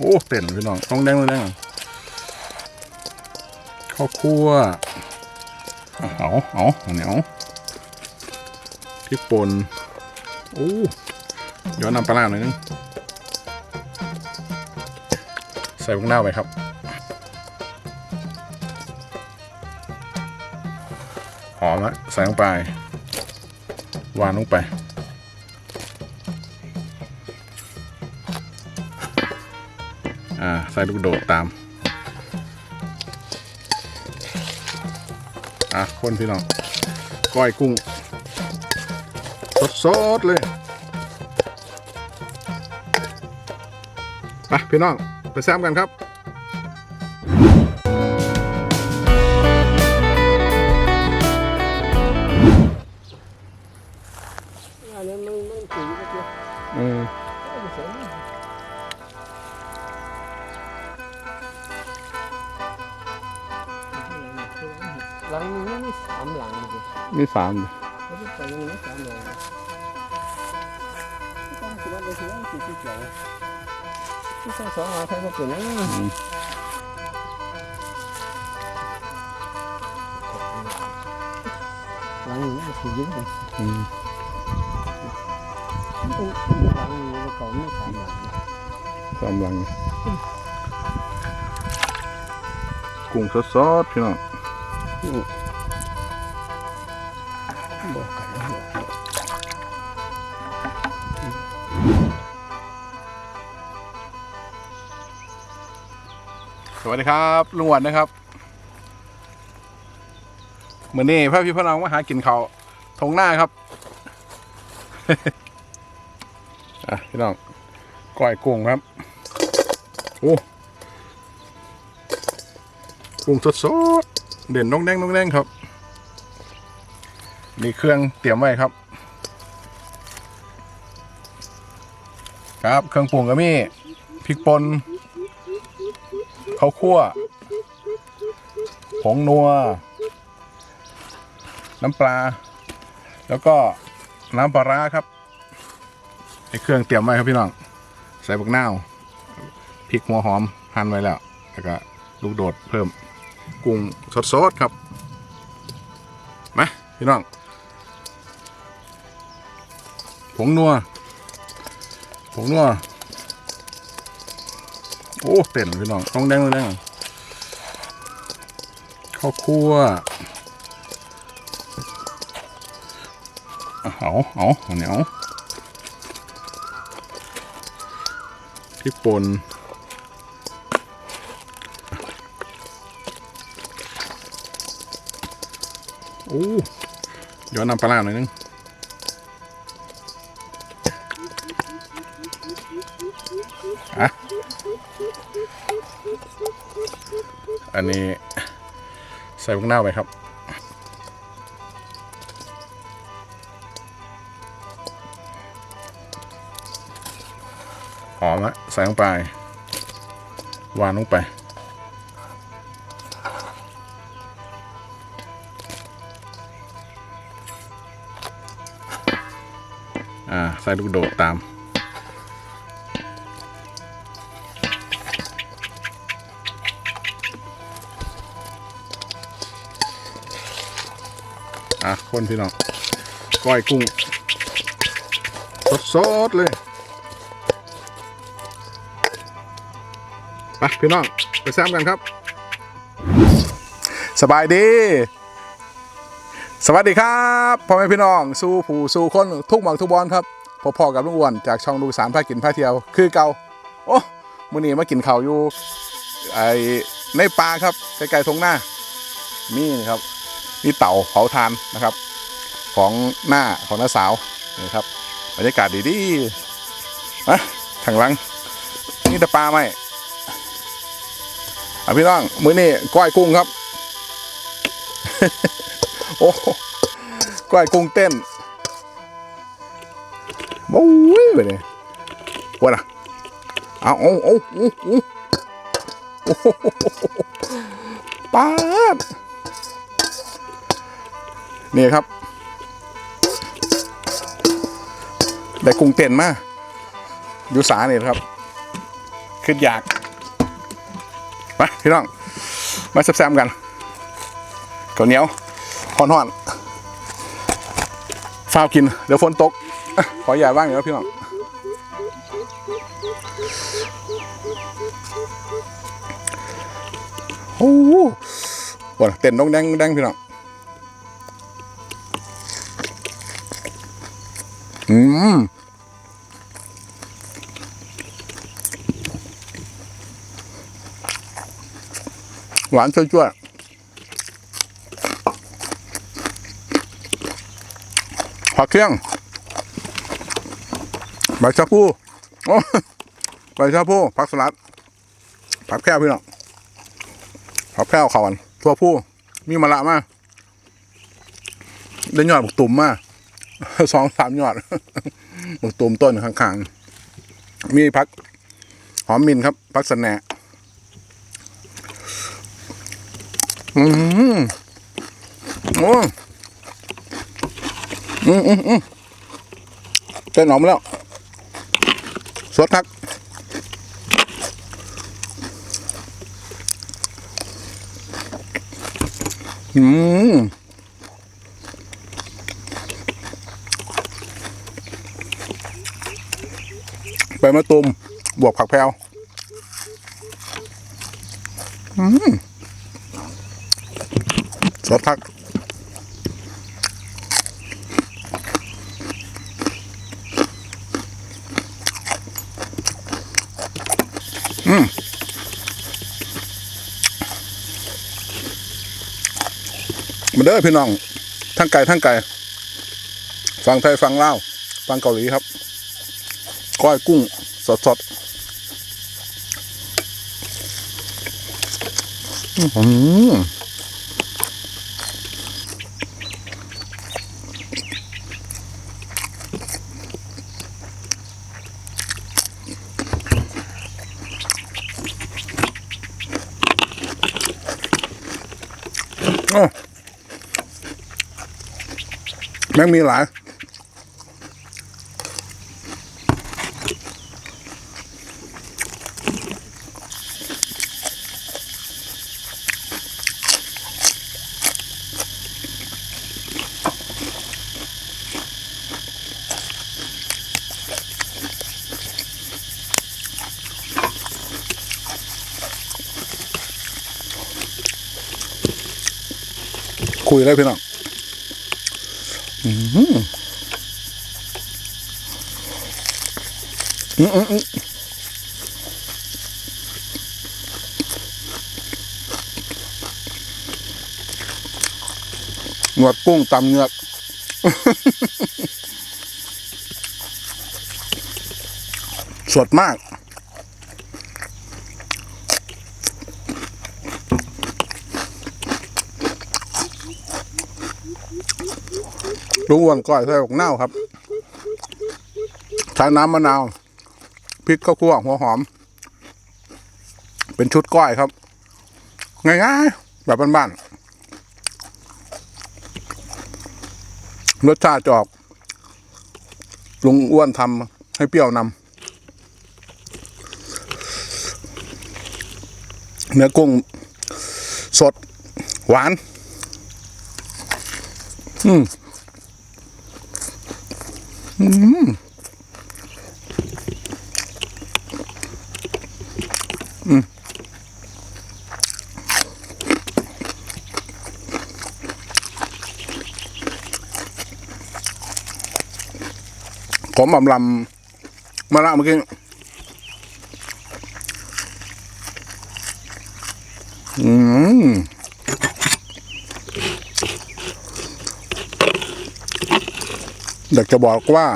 โอ้เต้นพี่น้องต้องแดงต้องแดงข้าวคั่วเอาเอาอันนี้เอาพริกป่นโอ้ย้อนน้ำปลาร้าหน่อยนึง ใส่พวกหน้าไปครับหอมละใส่ลงไป วางลงไป ส่ลูกโดดตาม อะคนพี่น้อง ก้อยกุ้ง สดๆเลยไปพี่น้อง ไปแซมกันครับ หลังนี้มีสามหลังเลยมีสามแล้วก็ไปยังมีสามหลังที่ต้องคิดว่าเหล่าสี่สิบหลังที่ต้องสองหาใครมาเปลี่นะหลังนี้ถือยอะเลยอืมหลังนี้เก่าไม่สามหลังสามหลังกุ้งสดๆพี่น้อง บอกกันสวัสดีครับลุงหวันนะครับเหมือนนี่พระพี่พระน้องมาหากินเขาทงหน้าครับอะพี่น้องก้อยกุ้งครับโอ้กุ้งสดๆ เด่นน้องแดงน้องแดงครับ มีเครื่องเตรียมไว้ครับ ครับเครื่องปรุงก็มีพริกป่นข้าวคั่วผงนัว น้ำปลา แล้วก็น้ำปลาร้าครับไอเครื่องเตรียมไว้ครับพี่น้อง ใส่บักนาวพริกหัวหอมหั่นไว้แล้ว แล้วก็ลูกโดดเพิ่ม กุ้งสดๆครับมาพี่น้องผงนัวผงนัวโอ้เต้นพี่น้องต้องแดงต้องแดงข้าวคั่วเอาเอาเอาเหนียวพริกป่น โอ้ย้อนน้ำปลาหน่อยนึงอะอันนี้ใส่พวกหน้าไปครับหอมละใส่ลงไป วางลงไป ส่ลูกโดดตาม อะ คนพี่น้อง ก้อยกุ้ง สดๆเลยไปพี่น้อง ไปแซมกันครับ สบายดี สวัสดีครับพ่อแม่พี่น้อง สู้ผู้สู้คน ทุกหมอกทุกบอลครับ พอๆกับลุงอ้วนจากช่องลูกสารพากินพาเที่ยว คือเก่าโอ้มื้อนี้มากินข้าวอยู่ไอในป่าครับใกล้ๆทงหน้านี่นะครับนี่เต่าเผาทานนะครับ ของหน้าของน้าสาวนี่ครับบรรยากาศดีๆนะทางหลัง นี่แต่ปลาไหมอะพี่น้องมื้อนี้ก้อยกุ้งครับ โอ้ก้อยกุ้งเต้น บู๊ยไปเลยว่าน่ะเอาเอาเอาเอาเอาโอ้โหปาดนี่ครับ ได้กุ้งเต้นมาอยู่สาเนี่ยครับ ขึ้นอยากมาพี่น้อง มาแซ่บๆกันข้าวเหนียวห่อนๆฟ้าวกิน เดี๋ยวฝนตก ขออย่าว่างเดี๋ยวพี่น้องโอ้โหเต้นดองแดงแดงพี่น้องอืมหวานช่วยๆผักเคี่ยง ใบชะพูโอ้ใบชะพูผักสลัดผักแพร่วพี่น้องผักแพร่วเขาอันทั่วผู้มีมะละมาได้ยอดบุกตุ่มมาสองสามยอดบุกตุ่มต้นข้างๆ มีผักหอมมินครับผักสแหน่อืมโอ้อืมอืมอืมเต้นหอมแล้ว สดทักอืมใบมะตูมบวกผักแพรวอืมสดทัก มาเด้อพี่น้อง ทั้งไก่ทั้งไก่ ฟังไทยฟังลาว ฟังเกาหลีครับ ก้อยกุ้ง สดสดอื้อ แม่งมีหลายคุยเลยพี่น้อง อืมอืมหนวดกุ้งตำเงือกสดมาก ลุงอ้วนก้อยใส่อกเน่าวครับใช้น้ำมะนาวพริกข้าวคั่วหัวหอม เป็นชุดก้อยครับง่ายๆแบบบ้านๆรสชาติจอกลุงอ้วนทำให้เปรี้ยวนำเนื้อกุ้งสด หวาน อืม ผมอำลำมาละเมื่อกี้อืม อยากจะบอกว่า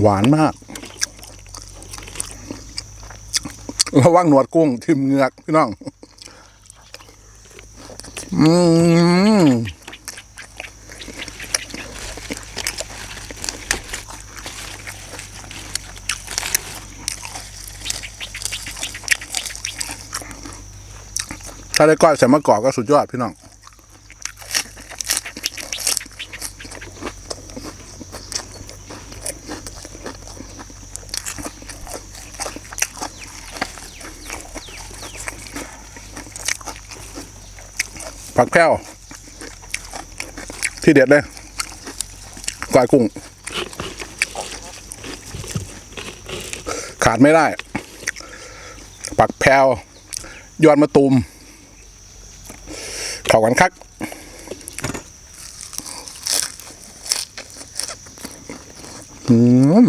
หวานมาก ระวังหนวดกุ้งทิมเงือกพี่น้อง อืมถ้าได้ก้อยใส่มะกอกก็สุดยอดพี่น้อง ผักแพรวที่เด็ดเลยกอยกุ้ง ขาดไม่ได้ปักแพรวยอดมะตูมเข้ากันคักอืม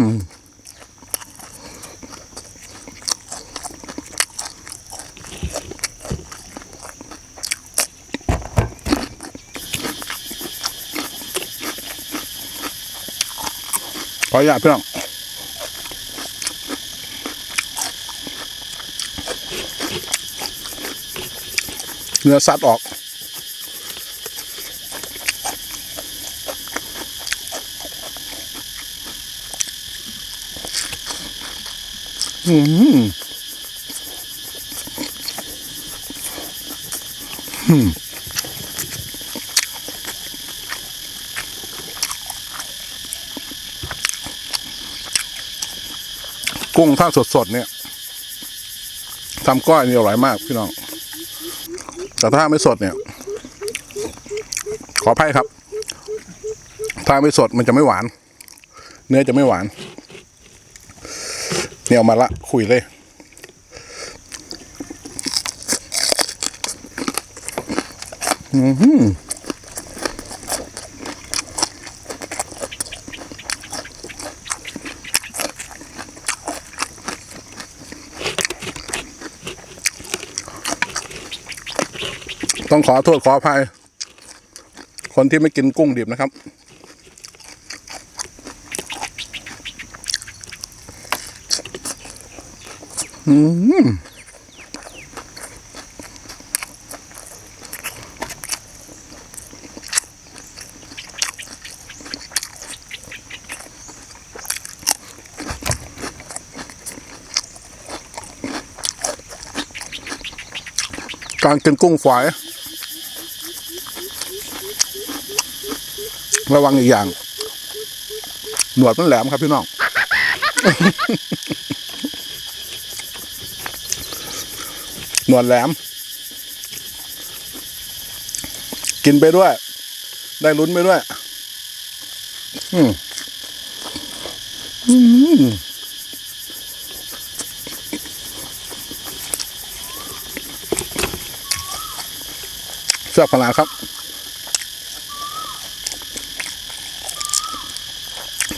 ขออนุญาตพี่น้องเนื้อสัตว์ออกอืมอืม กุ้งถ้าสดๆเนี่ยทำก้อยนี่อร่อยมากพี่น้อง แต่ถ้าไม่สดเนี่ย ขออภัยครับ ถ้าไม่สดมันจะไม่หวาน เนื้อจะไม่หวาน เนี่ยเอามาละคุยเลยอือ ต้องขอโทษขออภัย คนที่ไม่กินกุ้งดิบนะครับ อืมการกินกุ้งฝอย ระวังอีกอย่าง หนวดมันแหลมครับพี่น้อง หนวดแหลม กินไปด้วย ได้ลุ้นไปด้วย อืมอืมแซ่บขนาดครับ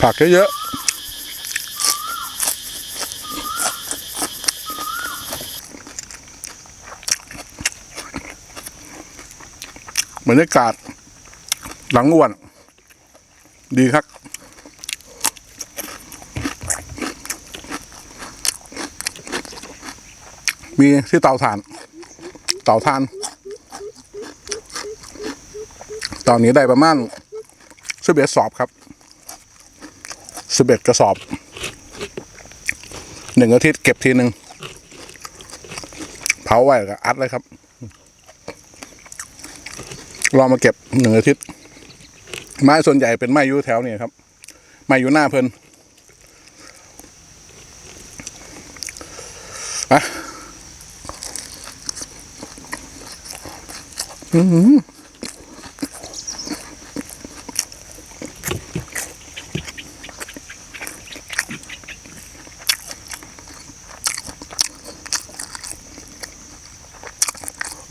ผักเยอะๆบรรยากาศ หลังอ้วน ดีครับมีที่เตาถ่าน เตาถ่าน ตอนนี้ได้ประมาณสิบเอ็ดสอบครับ สิบเอ็ดกระสอบหนึ่งอาทิตย์เก็บทีหนึ่งเผาไว้แล้วก็อัดเลยครับ รอมาเก็บหนึ่งอาทิตย์ ไม้ส่วนใหญ่เป็นไม้ยูแถวนี่ครับ ไม้ยูหน้าเพลินอะอือ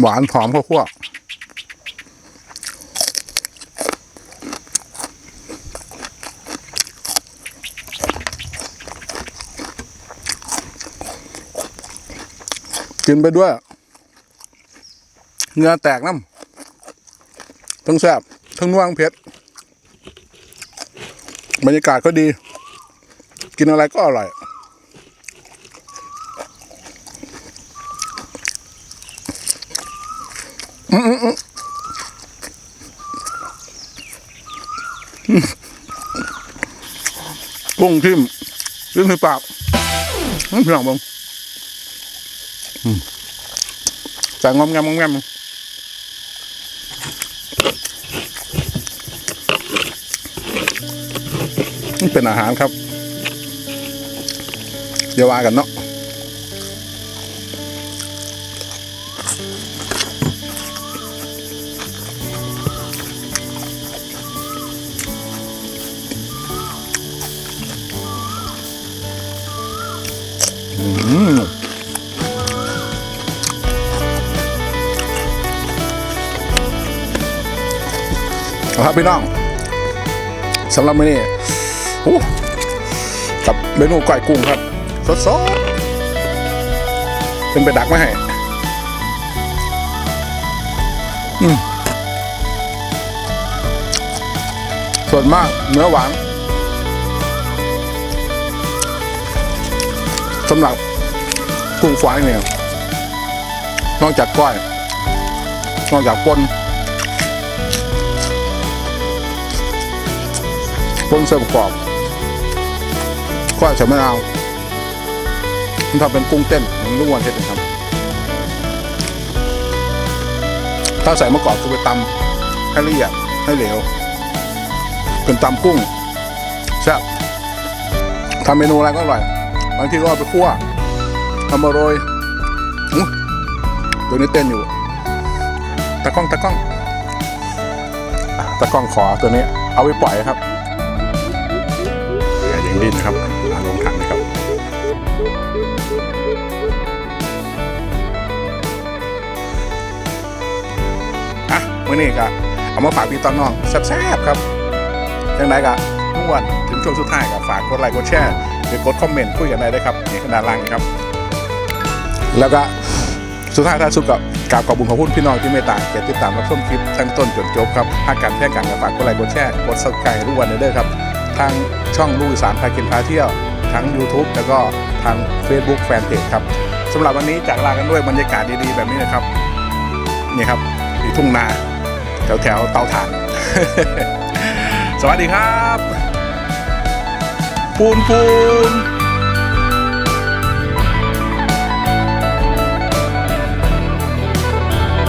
หวานหอมข้าวคั่วกินไปด้วยเงือแตกน้ำทั้งแซ่บทั้งน่วงเผ็ดบรรยากาศก็ดี กินอะไรก็อร่อย กุ้งทิ่มลิ้นในปากอื้อพี่น้องเบังอืมใส่งอมแงมงอมแงมนี่เป็นอาหารครับอย่าว่ากันเนาะ ครับพี่น้องสำหรับมื้อนี้โอ้กับเมนูก้อยกุ้งครับ สดๆเป็นไปดักม่ให้อืมส่วนมากเนื้อหวาน สำหรับกุ้งฝอยเนี่ยนอกจากก้อย นอกจากปนปนเสิร์ฟกรอบก้อยใส่มะนาวมันทำเป็นกุ้งเต้นของลุงวันเทศนครับ ถ้าใส่มะกอกคือไปตำให้ละเอียดให้เหลวเป็นตำกุ้งแซ่บทำเมนูอะไรก็อร่อย บางทีก็เอาไปคั่วเอามาโรยตัวนี้เต้นอยู่ ตะก้องตะก้อง ตะก้องขอตัวนี้ เอาไปปล่อยครับอย่าอย่างดิ้นครับอะลงถังนะครับอะมื่อนี้ก็เอามาฝากพี่ตอนน้องแซ่บๆครับยังไงก็ทุกวันถึงช่วงสุดท้ายก็ฝากกดไลค์กดแชร์ รือกดคอมเมนต์คุยกันได้เลยครับนี่ขนาดล่างครับ แล้วก็สุดท้ายท้ายสุดกับกราบขอบคุณขอบคุณพี่น้องที่เมตตาเกียรติดตามรับชมคลิปตั้งต้นจนจบครับหากการแค่กันก็ฝากกดไลค์กดแชร์กดซับสไครต์ทุกวันเลยเด้อครับ ทางช่องลูกสานพากินพาเที่ยว ทั้ง YouTube แล้วก็ทาง Facebook Fanpage ครับสำหรับวันนี้จากลากันด้วยบรรยากาศดีๆแบบนี้นะครับนี่ครับอยู่ทุ่งนาแถวแถวๆเตาถ่าน สวัสดีครับ ปูนปูน